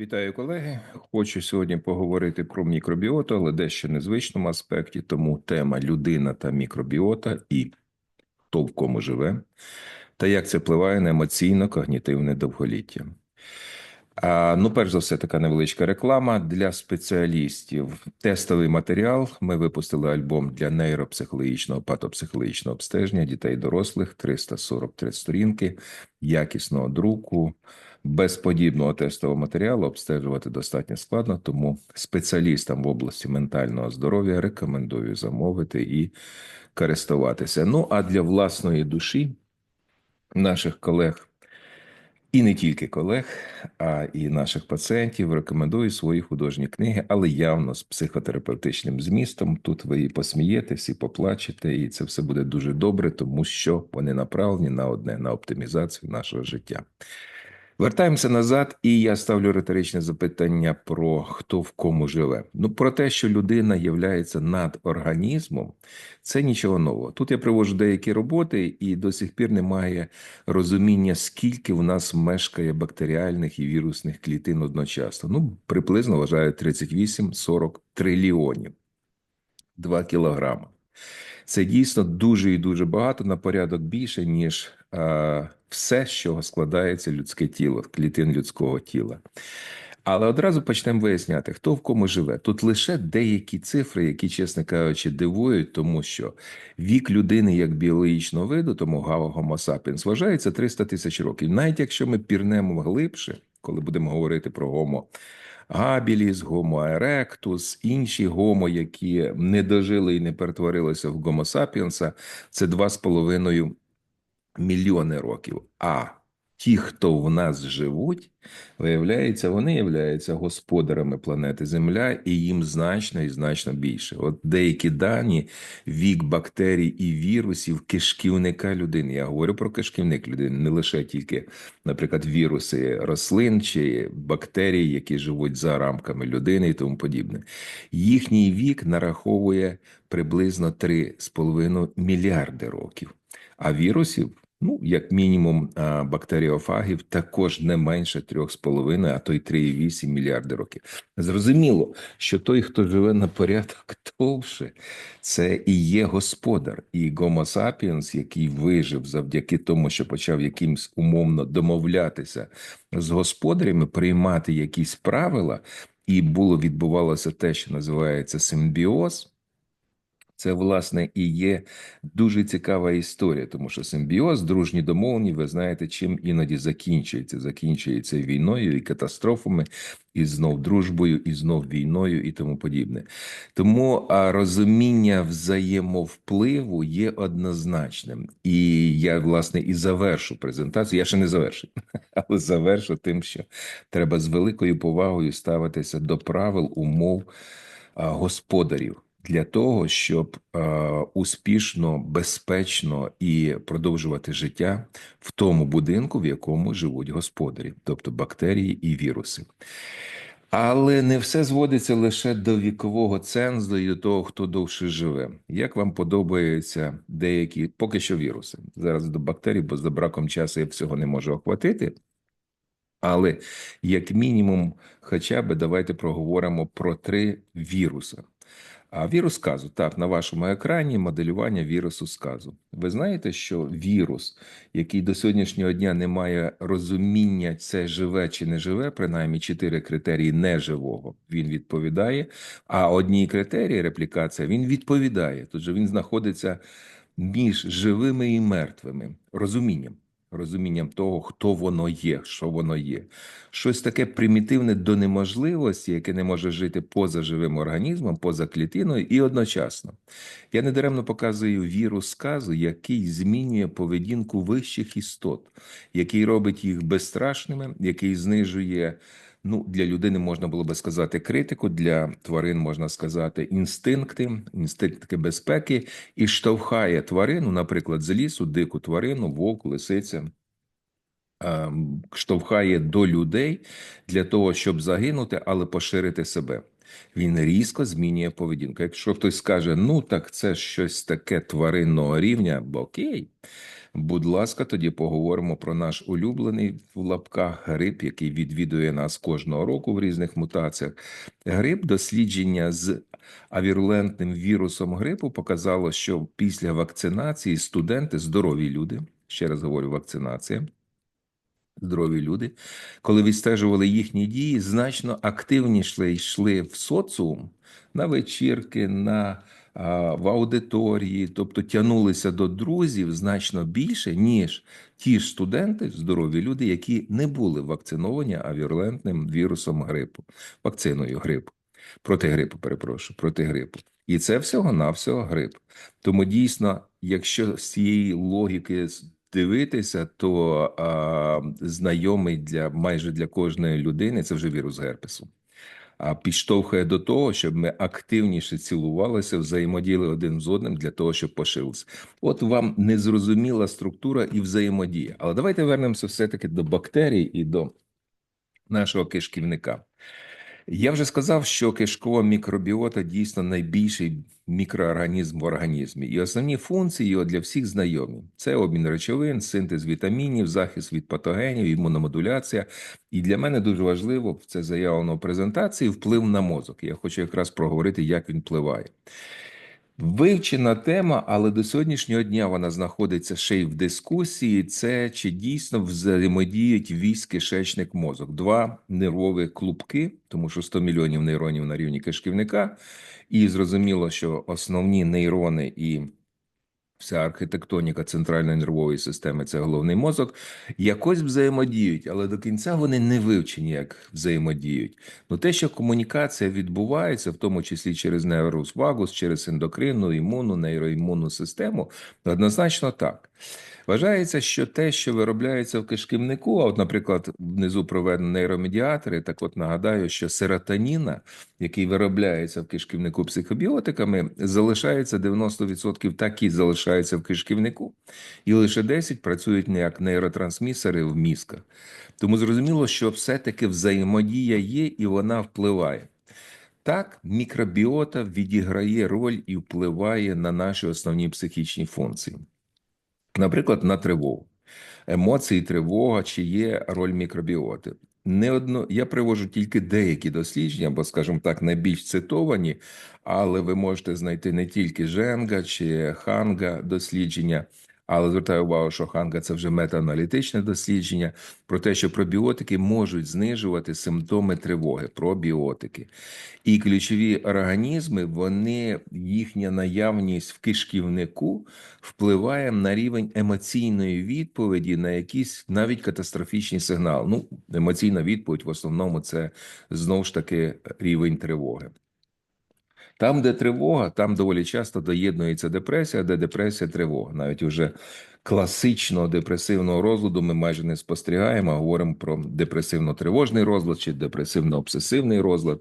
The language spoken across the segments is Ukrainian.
Вітаю, колеги. Хочу сьогодні поговорити про мікробіоту, але дещо незвичному аспекті. Тому тема людина та мікробіота і хто в кому живе, та як це впливає на емоційно-когнітивне довголіття. Ну, перш за все, така невеличка реклама для спеціалістів. Тестовий матеріал. Ми випустили альбом для нейропсихологічного патопсихологічного обстеження дітей і дорослих 343 сторінки, якісного друку. Без подібного тестового матеріалу обстежувати достатньо складно, тому спеціалістам в області ментального здоров'я рекомендую замовити і користуватися. Ну а для власної душі наших колег. І не тільки колег, а і наших пацієнтів рекомендую свої художні книги, але явно з психотерапевтичним змістом. Тут ви і посмієтесь, і поплачете, і це все буде дуже добре, тому що вони направлені на одне на оптимізацію нашого життя. Вертаємося назад, і я ставлю риторичне запитання про хто в кому живе. Ну про те, що людина є над організмом, це нічого нового. Тут я привожу деякі роботи, і до сих пір немає розуміння, скільки в нас мешкає бактеріальних і вірусних клітин одночасно. Ну, приблизно вважаю 38-40 трильйонів 2 кілограма. Це дійсно дуже і дуже багато на порядок більше, ніж все, з чого складається людське тіло, клітин людського тіла. Але одразу почнемо виясняти, хто в кому живе. Тут лише деякі цифри, які, чесно кажучи, дивують, тому що вік людини як біологічного виду, тому Homo sapiens, вважається 300 тисяч років. Навіть якщо ми пірнемо глибше, коли будемо говорити про Homo Габіліс, Гомо еректус, інші гомо, які не дожили і не перетворилися в Гомо сапіенса, це 2,5 мільйони років. А ті, хто в нас живуть, виявляється, вони являються господарями планети Земля, і їм значно і значно більше. От деякі дані, вік бактерій і вірусів кишківника людини. Я говорю про кишківник людини, не лише тільки, наприклад, віруси рослин чи бактерії, які живуть за рамками людини і тому подібне. Їхній вік нараховує приблизно 3,5 мільярди років. А вірусів Ну, як мінімум, бактеріофагів також не менше 3,5, а то й 3,8 мільярди років. Зрозуміло, що той, хто живе на порядок довше, це і є господар, і Гомо сапіенс, який вижив завдяки тому, що почав якимсь умовно домовлятися з господарями, приймати якісь правила, і було відбувалося те, що називається симбіоз. Це, власне, і є дуже цікава історія, тому що симбіоз, дружні домовлені, ви знаєте, чим іноді закінчується. Закінчується війною і катастрофами, і знов дружбою, і знов війною, і тому подібне. Тому розуміння взаємовпливу є однозначним. І я, власне, і завершу презентацію. Я ще не завершу, але завершу тим, що треба з великою повагою ставитися до правил умов господарів для того, щоб е, успішно, безпечно і продовжувати життя в тому будинку, в якому живуть господарі, тобто бактерії і віруси. Але не все зводиться лише до вікового цензу і до того, хто довше живе. Як вам подобаються деякі поки що віруси? Зараз до бактерій, бо за браком часу я всього не можу охватити. Але як мінімум, хоча б давайте проговоримо про три віруси. Вірус сказу так на вашому екрані моделювання вірусу сказу. Ви знаєте, що вірус, який до сьогоднішнього дня не має розуміння, це живе чи не живе, принаймні чотири критерії неживого, він відповідає. А одні критерії реплікація він відповідає. Тож він знаходиться між живими і мертвими розумінням розумінням того, хто воно є, що воно є. Щось таке примітивне до неможливості, яке не може жити поза живим організмом, поза клітиною, і одночасно. Я недаремно показую віру сказу, який змінює поведінку вищих істот, який робить їх безстрашними, який знижує. Ну, для людини можна було би сказати критику, для тварин можна сказати інстинкти, інстинкти безпеки, і штовхає тварину, наприклад, з лісу, дику тварину, вовк, лисиця. Штовхає до людей для того, щоб загинути, але поширити себе. Він різко змінює поведінку. Якщо хтось скаже, ну так це щось таке тваринного рівня, бо окей. Будь ласка, тоді поговоримо про наш улюблений в лапках грип, який відвідує нас кожного року в різних мутаціях. Грип дослідження з авірулентним вірусом грипу показало, що після вакцинації студенти здорові люди, ще раз говорю, вакцинація здорові люди, коли відстежували їхні дії, значно активніше йшли в соціум на вечірки, на в аудиторії, тобто тягнулися до друзів значно більше, ніж ті ж студенти, здорові люди, які не були вакциновані авірулентним вірусом грипу, вакциною грипу, проти грипу, перепрошую, проти грипу. І це всього-навсього грип. Тому дійсно, якщо з цієї логіки дивитися, то а, знайомий для майже для кожної людини це вже вірус герпесу. А підштовхує до того, щоб ми активніше цілувалися, взаємодіяли один з одним для того, щоб пошилися. От вам незрозуміла структура і взаємодія. Але давайте вернемося все-таки до бактерій і до нашого кишківника. Я вже сказав, що кишкова мікробіота дійсно найбільший мікроорганізм в організмі, і основні функції його для всіх знайомі: це обмін речовин, синтез вітамінів, захист від патогенів, імуномодуляція. І для мене дуже важливо це заявлено в презентації вплив на мозок. Я хочу якраз проговорити, як він впливає. Вивчена тема, але до сьогоднішнього дня вона знаходиться ще й в дискусії. Це чи дійсно взаємодіють вісь кишечник мозок? Два нервові клубки, тому що 100 мільйонів нейронів на рівні кишківника, і зрозуміло, що основні нейрони і вся архітектоніка центральної нервової системи це головний мозок, якось взаємодіють, але до кінця вони не вивчені, як взаємодіють. Ну те, що комунікація відбувається, в тому числі через нейрус вагус, через ендокринну, імунну, нейроімунну систему, однозначно так. Вважається, що те, що виробляється в кишківнику, а от, наприклад, внизу проведені нейромедіатори, так от нагадаю, що серотоніна, який виробляється в кишківнику психобіотиками, залишається 90% так і залишається в кишківнику, і лише 10% працюють не як нейротрансмісери в мізках. Тому зрозуміло, що все-таки взаємодія є і вона впливає. Так, мікробіота відіграє роль і впливає на наші основні психічні функції наприклад, на тривогу. Емоції, тривога, чи є роль мікробіоти. Не одно я привожу тільки деякі дослідження, бо, скажімо так, найбільш цитовані, але ви можете знайти не тільки Женга чи Ханга дослідження, але звертаю увагу, що Ханга це вже метааналітичне дослідження про те, що пробіотики можуть знижувати симптоми тривоги, пробіотики. І ключові організми, вони їхня наявність в кишківнику впливає на рівень емоційної відповіді на якийсь навіть катастрофічний сигнал. Ну, емоційна відповідь в основному це знову ж таки рівень тривоги. Там, де тривога, там доволі часто доєднується депресія, де депресія тривога. Навіть уже класичного депресивного розладу ми майже не спостерігаємо, а говоримо про депресивно-тривожний розлад чи депресивно-обсесивний розлад.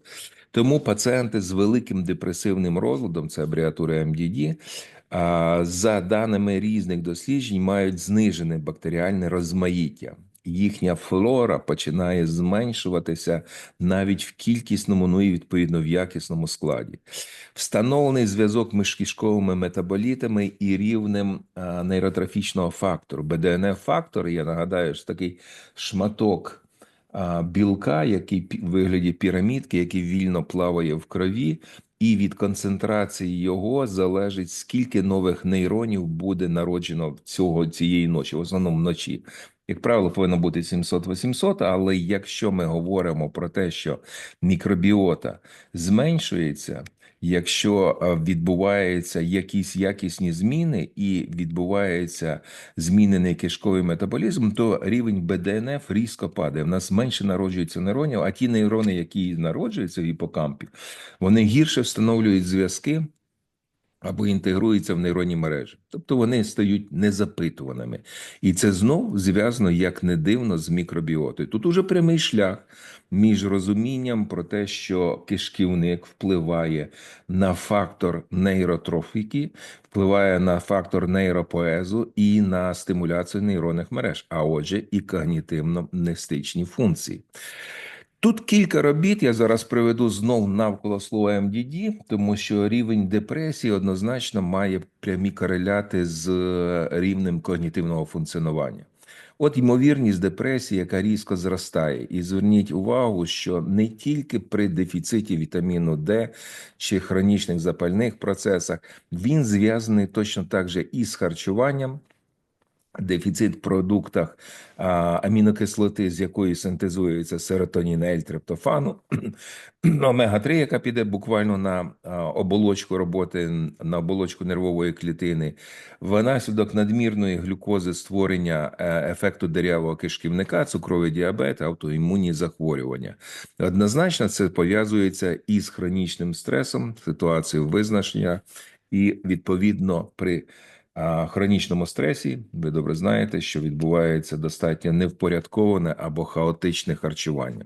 Тому пацієнти з великим депресивним розладом, це абріатура МДД, за даними різних досліджень, мають знижене бактеріальне розмаїття їхня флора починає зменшуватися навіть в кількісному, ну і відповідно в якісному складі. Встановлений зв'язок між кишковими метаболітами і рівнем нейротрофічного фактору. БДНФ фактор, я нагадаю, що такий шматок. Білка, який в вигляді пірамідки, який вільно плаває в крові, і від концентрації його залежить, скільки нових нейронів буде народжено цього цієї ночі, в основному вночі. Як правило, повинно бути 700-800, але якщо ми говоримо про те, що мікробіота зменшується, якщо е, відбуваються якісь якісні зміни і відбувається змінений кишковий метаболізм, то рівень БДНФ різко падає. В нас менше народжується нейронів, а ті нейрони, які народжуються в гіпокампі, вони гірше встановлюють зв'язки або інтегруються в нейронні мережі, тобто вони стають незапитуваними, і це знов зв'язано як не дивно з мікробіотою. Тут уже прямий шлях між розумінням про те, що кишківник впливає на фактор нейротрофіки, впливає на фактор нейропоезу і на стимуляцію нейронних мереж, а отже, і когнітивно-мнестичні функції. Тут кілька робіт я зараз приведу знов навколо слова МДД, тому що рівень депресії однозначно має прямі кореляти з рівнем когнітивного функціонування. От ймовірність депресії, яка різко зростає, і зверніть увагу, що не тільки при дефіциті вітаміну Д чи хронічних запальних процесах він зв'язаний точно так же і з харчуванням. Дефіцит в продуктах а, амінокислоти, з якої синтезується серотонін, L-триптофану, омега-3, яка піде буквально на оболочку роботи, на оболочку нервової клітини, внаслідок надмірної глюкози створення е, ефекту деревого кишківника, цукровий діабет, автоімунні захворювання. Однозначно, це пов'язується із хронічним стресом, ситуацією визначення, і відповідно при хронічному стресі ви добре знаєте, що відбувається достатньо невпорядковане або хаотичне харчування.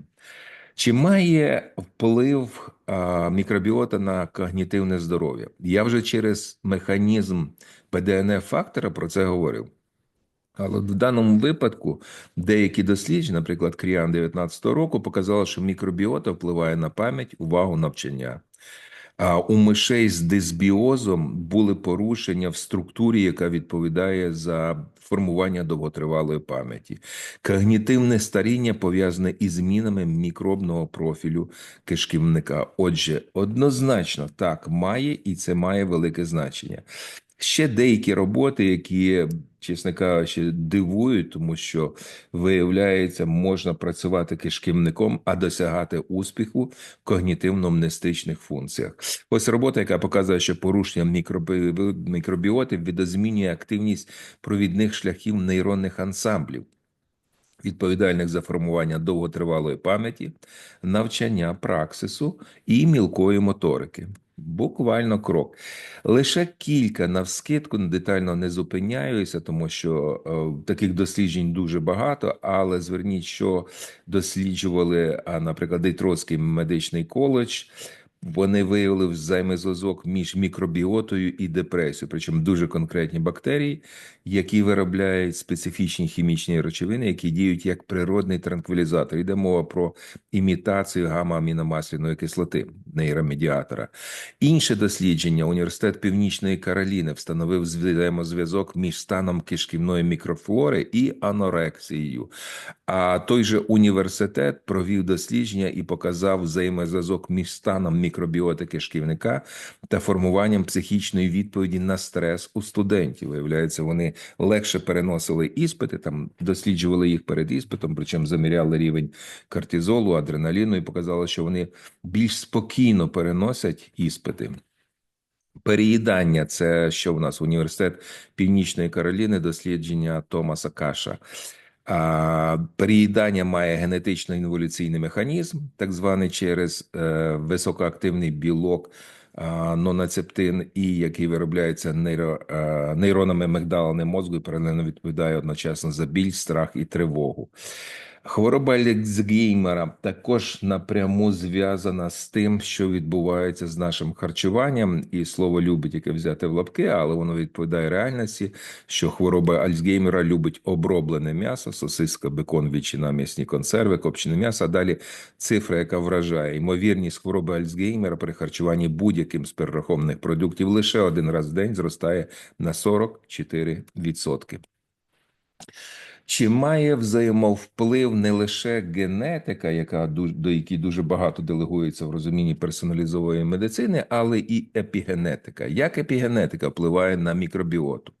Чи має вплив мікробіота на когнітивне здоров'я? Я вже через механізм ПДНФ фактора про це говорив. Але в даному випадку деякі дослідження, наприклад, Кріан 19 року, показали, що мікробіота впливає на пам'ять, увагу, навчання. У мишей з дисбіозом були порушення в структурі, яка відповідає за формування довготривалої пам'яті. Когнітивне старіння пов'язане із змінами мікробного профілю кишківника. Отже, однозначно так має, і це має велике значення. Ще деякі роботи, які, чесно кажучи, дивують, тому що виявляється, можна працювати кишківником, а досягати успіху в когнітивно-мнестичних функціях. Ось робота, яка показує, що порушення мікроби... мікробіоти видозмінює активність провідних шляхів нейронних ансамблів. Відповідальних за формування довготривалої пам'яті, навчання праксису і мілкої моторики. Буквально крок. Лише кілька навскидку детально не зупиняюся, тому що е, таких досліджень дуже багато. Але зверніть, що досліджували, наприклад, Дейтроцький медичний коледж. Вони виявили взаємозв'язок між мікробіотою і депресією, причому дуже конкретні бактерії, які виробляють специфічні хімічні речовини, які діють як природний транквілізатор. Йде мова про імітацію гамма-аміномасляної кислоти, нейромедіатора. Інше дослідження університет Північної Кароліни встановив взаємозв'язок між станом кишківної мікрофлори і анорексією. А той же університет провів дослідження і показав взаємозв'язок між станом мікробіоти кишківника та формуванням психічної відповіді на стрес у студентів. Виявляється, вони легше переносили іспити, там досліджували їх перед іспитом, причому заміряли рівень кортизолу, адреналіну, і показало, що вони більш спокійно переносять іспити. Переїдання це що в нас університет Північної Кароліни, дослідження Томаса Каша. Переїдання має генетично-інволюційний механізм, так званий через е, високоактивний білок нонацептин, і який виробляється е, нейронами мигдалини мозку і паралельно відповідає одночасно за біль, страх і тривогу. Хвороба Альцгеймера також напряму зв'язана з тим, що відбувається з нашим харчуванням, і слово любить яке взяти в лапки, але воно відповідає реальності, що хвороба Альцгеймера любить оброблене м'ясо, сосиска, бекон, ветчина, м'ясні консерви, копчене м'ясо. а Далі цифра, яка вражає ймовірність хвороби Альцгеймера при харчуванні будь-яким з перерахованих продуктів лише один раз в день зростає на 44%. Чи має взаємовплив не лише генетика, яка до якій дуже багато делегується в розумінні персоналізованої медицини, але і епігенетика? Як епігенетика впливає на мікробіоту?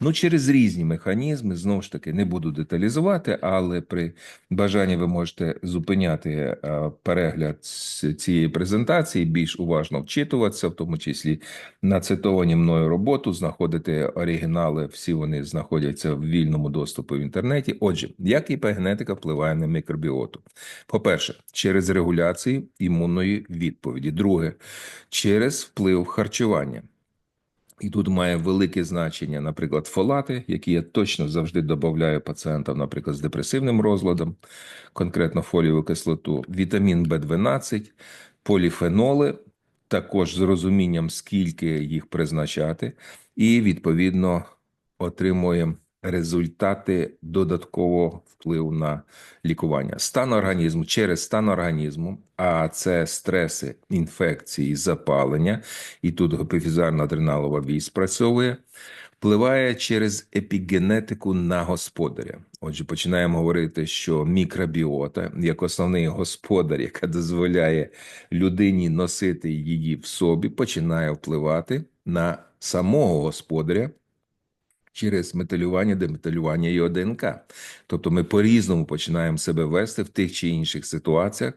Ну, через різні механізми, знову ж таки, не буду деталізувати, але при бажанні ви можете зупиняти е, перегляд цієї презентації, більш уважно вчитуватися, в тому числі на цитовані мною роботу, знаходити оригінали, всі вони знаходяться в вільному доступу в інтернеті інтернеті. Отже, як іпогенетика впливає на мікробіоту? По-перше, через регуляцію імунної відповіді. Друге, через вплив харчування. І тут має велике значення, наприклад, фолати, які я точно завжди додаю пацієнтам, наприклад, з депресивним розладом, конкретно фолієву кислоту, вітамін В12, поліфеноли, також з розумінням, скільки їх призначати, і відповідно отримуємо результати додаткового впливу на лікування. Стан організму через стан організму, а це стреси, інфекції, запалення, і тут гіпофізарна адреналова вісь спрацьовує. Впливає через епігенетику на господаря. Отже, починаємо говорити, що мікробіота, як основний господар, яка дозволяє людині носити її в собі, починає впливати на самого господаря через металювання, деметалювання його ДНК. Тобто ми по-різному починаємо себе вести в тих чи інших ситуаціях.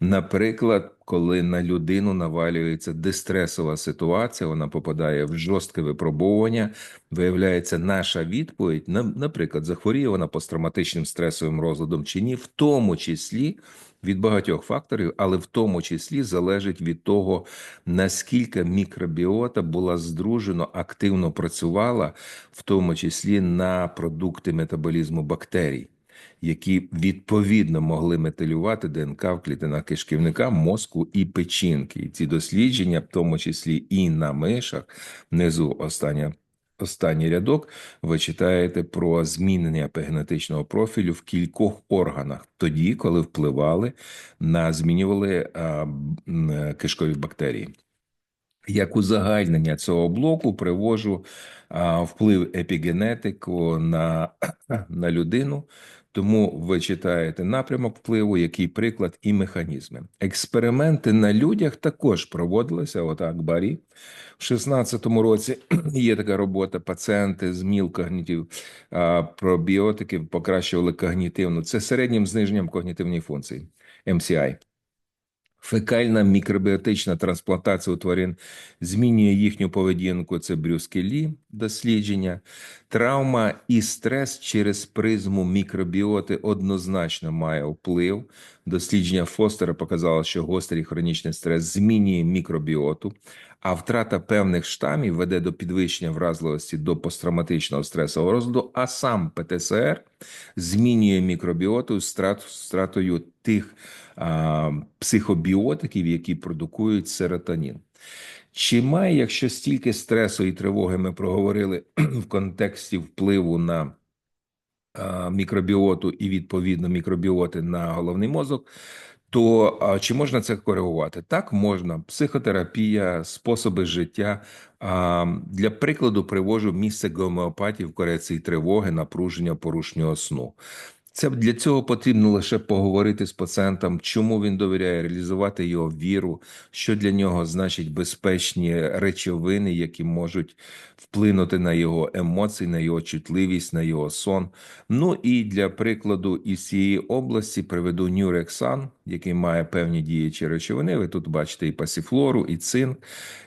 Наприклад, коли на людину навалюється дистресова ситуація, вона попадає в жорстке випробовування, виявляється, наша відповідь, наприклад, захворіє вона посттравматичним стресовим розладом чи ні, в тому числі від багатьох факторів, але в тому числі залежить від того, наскільки мікробіота була здружено, активно працювала, в тому числі на продукти метаболізму бактерій. Які відповідно могли метилювати ДНК в клітинах кишківника, мозку і печінки. І ці дослідження, в тому числі і на мишах, внизу остання Останній рядок ви читаєте про змінення епігенетичного профілю в кількох органах, тоді, коли впливали на змінювали а, кишкові бактерії. Як узагальнення цього блоку привожу вплив епігенетику на, на людину. Тому ви читаєте напрямок впливу, який приклад і механізми. Експерименти на людях також проводилися. Отак барі в 16-му році є така робота. Пацієнти з мілкогнітів пробіотиків покращували когнітивну. Це середнім зниженням когнітивної функції MCI. Фекальна мікробіотична трансплантація у тварин змінює їхню поведінку. Це брюскелі дослідження, травма і стрес через призму мікробіоти однозначно має вплив. Дослідження Фостера показало, що гострий хронічний стрес змінює мікробіоту, а втрата певних штамів веде до підвищення вразливості до посттравматичного стресового розладу, а сам ПТСР змінює мікробіоту стратою тих а, психобіотиків, які продукують серотонін. Чи має, якщо стільки стресу і тривоги ми проговорили в контексті впливу на мікробіоту і відповідно мікробіоти на головний мозок, то а, чи можна це коригувати? Так, можна. Психотерапія, способи життя. А, Для прикладу привожу місце гомеопатії в корекції тривоги, напруження порушнього сну. Це для цього потрібно лише поговорити з пацієнтом, чому він довіряє реалізувати його віру, що для нього значить безпечні речовини, які можуть вплинути на його емоції, на його чутливість, на його сон. Ну і для прикладу із цієї області приведу Нюрексан, який має певні діючі речовини. Ви тут бачите і пасіфлору, і цинк.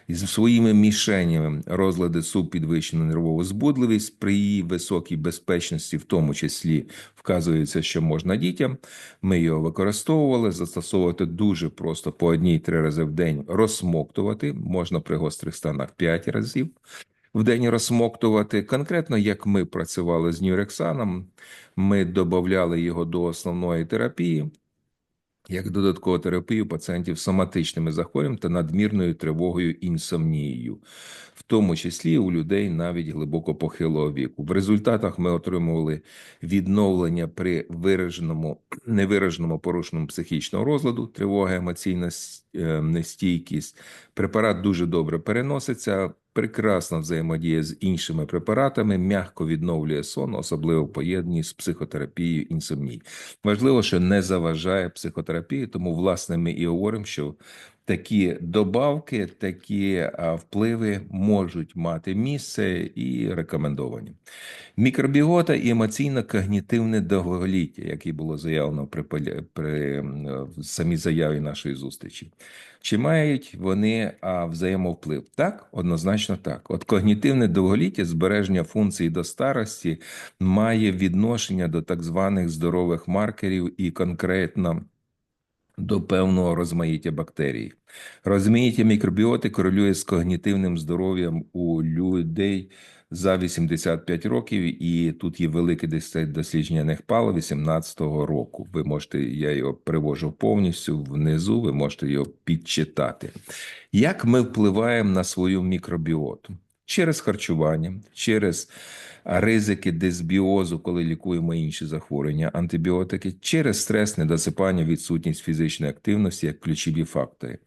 Із своїми мішенями розлади субпідвищену нервову збудливість при її високій безпечності, в тому числі вказується, що можна дітям. Ми його використовували, застосовувати дуже просто по одній-три рази в день розсмоктувати, можна при гострих станах п'ять разів в день розсмоктувати. Конкретно, як ми працювали з Нюрексаном, ми додавали його до основної терапії. Як додаткову терапію пацієнтів з соматичними захворюваннями та надмірною тривогою інсомнією, в тому числі у людей навіть глибоко похилого віку. В результатах ми отримували відновлення при вираженому невираженому порушеному психічного розладу, тривога, емоційна е, нестійкість. Препарат дуже добре переноситься прекрасно взаємодіє з іншими препаратами, м'яко відновлює сон, особливо в поєднанні з психотерапією інсомній. Важливо, що не заважає психотерапії, тому власне ми і говоримо, що такі добавки, такі впливи можуть мати місце і рекомендовані. Мікробіота і емоційно-когнітивне довголіття, яке було заявлено при, при самій заяві нашої зустрічі. Чи мають вони взаємовплив? Так, однозначно так. От когнітивне довголіття, збереження функцій до старості має відношення до так званих здорових маркерів і конкретно до певного розмаїття бактерій. Розмаїття мікробіоти корелює з когнітивним здоров'ям у людей за 85 років, і тут є велике дослідження Нехпала 18-го року. Ви можете, я його привожу повністю внизу, ви можете його підчитати. Як ми впливаємо на свою мікробіоту? Через харчування, через ризики дисбіозу, коли лікуємо інші захворювання, антибіотики, через стрес, недосипання, відсутність фізичної активності як ключові фактори.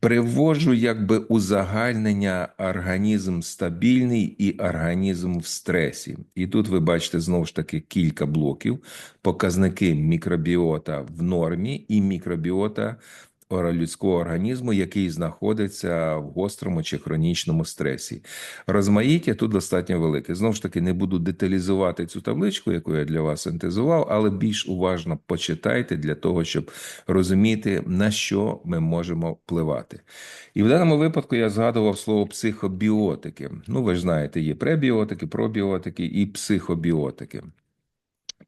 Привожу якби узагальнення організм стабільний і організм в стресі. І тут ви бачите знову ж таки кілька блоків, показники мікробіота в нормі і мікробіота людського організму, який знаходиться в гострому чи хронічному стресі. Розмаїття тут достатньо велике. Знову ж таки, не буду деталізувати цю табличку, яку я для вас синтезував, але більш уважно почитайте для того, щоб розуміти, на що ми можемо впливати. І в даному випадку я згадував слово психобіотики. Ну, ви ж знаєте, є пребіотики, пробіотики і психобіотики.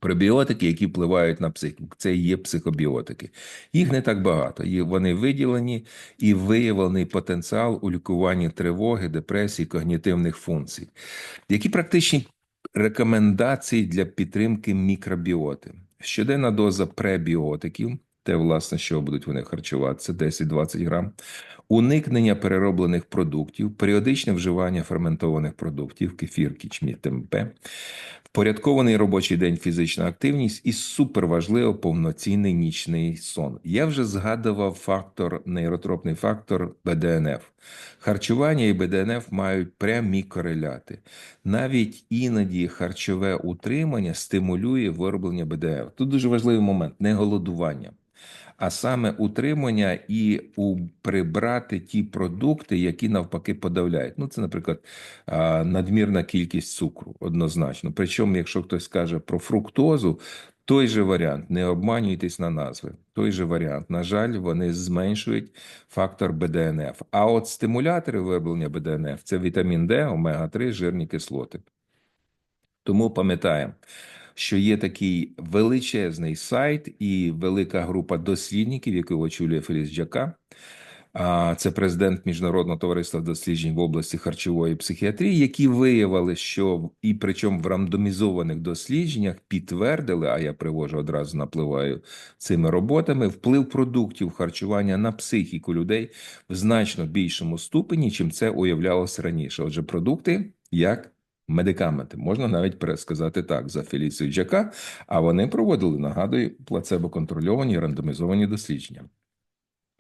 Пребіотики, які впливають на психіку, це є психобіотики. Їх не так багато. Вони виділені і виявлений потенціал у лікуванні тривоги, депресії, когнітивних функцій. Які практичні рекомендації для підтримки мікробіоти? Щоденна доза пребіотиків, те, власне, що будуть вони харчуватися, 10-20 грам, уникнення перероблених продуктів, періодичне вживання ферментованих продуктів, кефір, кічмі, темпе, Впорядкований робочий день, фізична активність і суперважливо повноцінний нічний сон. Я вже згадував фактор, нейротропний фактор БДНФ. Харчування і БДНФ мають прямі кореляти. Навіть іноді харчове утримання стимулює вироблення БДНФ. Тут дуже важливий момент не голодування а саме утримання і прибрати ті продукти, які навпаки подавляють. Ну, це, наприклад, надмірна кількість цукру, однозначно. Причому, якщо хтось скаже про фруктозу, той же варіант, не обманюйтесь на назви. Той же варіант, на жаль, вони зменшують фактор БДНФ. А от стимулятори вироблення БДНФ це вітамін Д, омега 3 жирні кислоти. Тому пам'ятаємо, що є такий величезний сайт і велика група дослідників, яку очолює Феліс Джака. Це президент міжнародного товариства досліджень в області харчової психіатрії, які виявили, що і причому в рандомізованих дослідженнях підтвердили, а я привожу одразу напливаю цими роботами, вплив продуктів харчування на психіку людей в значно більшому ступені, чим це уявлялося раніше. Отже, продукти як медикаменти. Можна навіть пересказати так за Феліцією Джака, а вони проводили, нагадую, плацебо-контрольовані рандомізовані дослідження.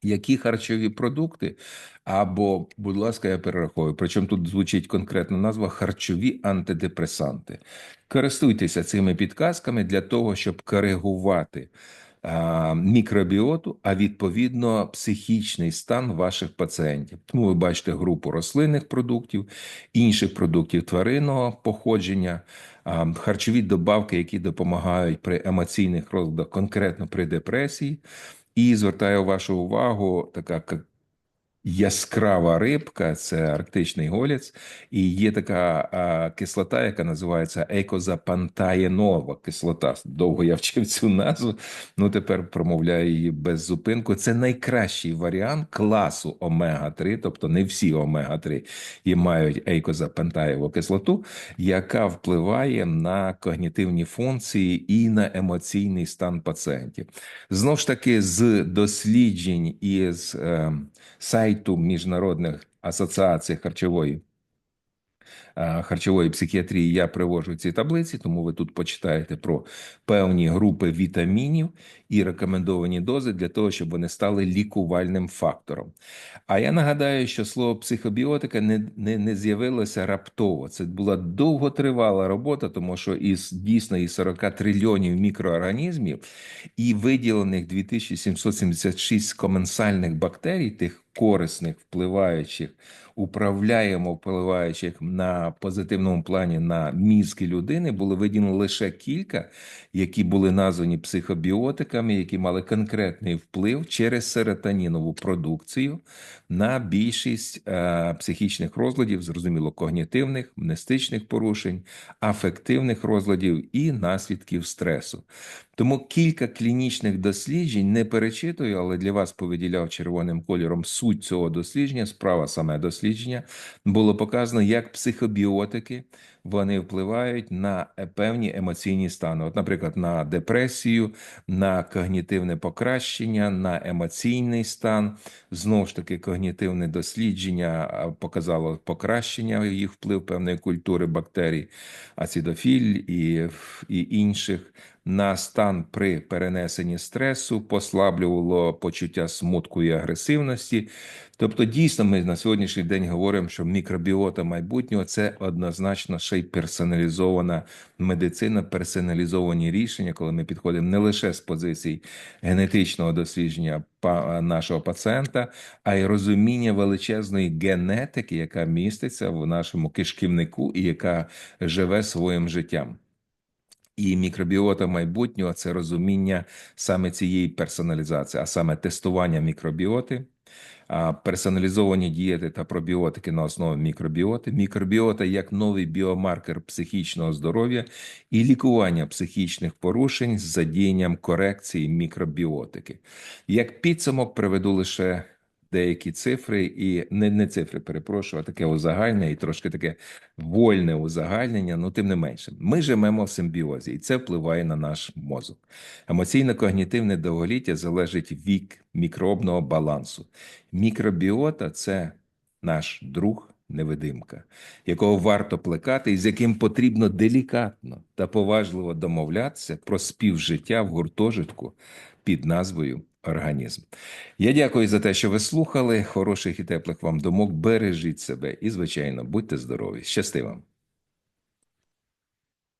Які харчові продукти, або, будь ласка, я перераховую, причому тут звучить конкретна назва харчові антидепресанти. Користуйтеся цими підказками для того, щоб коригувати мікробіоту, а відповідно психічний стан ваших пацієнтів. Тому ви бачите групу рослинних продуктів, інших продуктів тваринного походження, харчові добавки, які допомагають при емоційних розладах, конкретно при депресії. І звертаю вашу увагу, така яскрава рибка, це арктичний голець, і є така а, кислота, яка називається екозапантаєнова кислота. Довго я вчив цю назву, ну тепер промовляю її без зупинку. Це найкращий варіант класу омега-3, тобто не всі омега-3 і мають ейкозапантаєву кислоту, яка впливає на когнітивні функції і на емоційний стан пацієнтів. Знову ж таки, з досліджень і з е, сайтів сайту міжнародних асоціацій харчової харчової психіатрії я привожу ці таблиці, тому ви тут почитаєте про певні групи вітамінів і рекомендовані дози для того, щоб вони стали лікувальним фактором. А я нагадаю, що слово психобіотика не не, не з'явилося раптово. Це була довготривала робота, тому що із дійсно із 40 трильйонів мікроорганізмів і виділених 2776 коменсальних бактерій, тих корисних, впливаючих управляємо, впливаючих на позитивному плані на мізки людини, були виділені лише кілька, які були названі психобіотиками, які мали конкретний вплив через серотонінову продукцію на більшість е, психічних розладів, зрозуміло, когнітивних, мнестичних порушень, афективних розладів і наслідків стресу. Тому кілька клінічних досліджень не перечитую, але для вас повиділяв червоним кольором суть цього дослідження. Справа саме дослідження було показано, як психобіотики вони впливають на е, певні емоційні стани. От, наприклад, на депресію, на когнітивне покращення, на емоційний стан. Знову ж таки, когнітивне дослідження показало покращення їх вплив певної культури бактерій, ацидофіль і, і інших. На стан при перенесенні стресу послаблювало почуття смутку і агресивності. Тобто, дійсно, ми на сьогоднішній день говоримо, що мікробіота майбутнього це однозначно ще й персоналізована медицина, персоналізовані рішення, коли ми підходимо не лише з позицій генетичного дослідження нашого пацієнта, а й розуміння величезної генетики, яка міститься в нашому кишківнику і яка живе своїм життям. І мікробіота майбутнього це розуміння саме цієї персоналізації, а саме тестування мікробіоти, персоналізовані дієти та пробіотики на основі мікробіоти. Мікробіота як новий біомаркер психічного здоров'я і лікування психічних порушень з задіянням корекції мікробіотики. Як підсумок приведу лише деякі цифри, і не, не цифри, перепрошую, а таке узагальнення і трошки таке вольне узагальнення, ну тим не менше. Ми живемо в симбіозі, і це впливає на наш мозок. Емоційно-когнітивне довголіття залежить від мікробного балансу. Мікробіота це наш друг. Невидимка, якого варто плекати і з яким потрібно делікатно та поважливо домовлятися про співжиття в гуртожитку під назвою організм. Я дякую за те, що ви слухали. Хороших і теплих вам думок. Бережіть себе і, звичайно, будьте здорові. Щасти вам!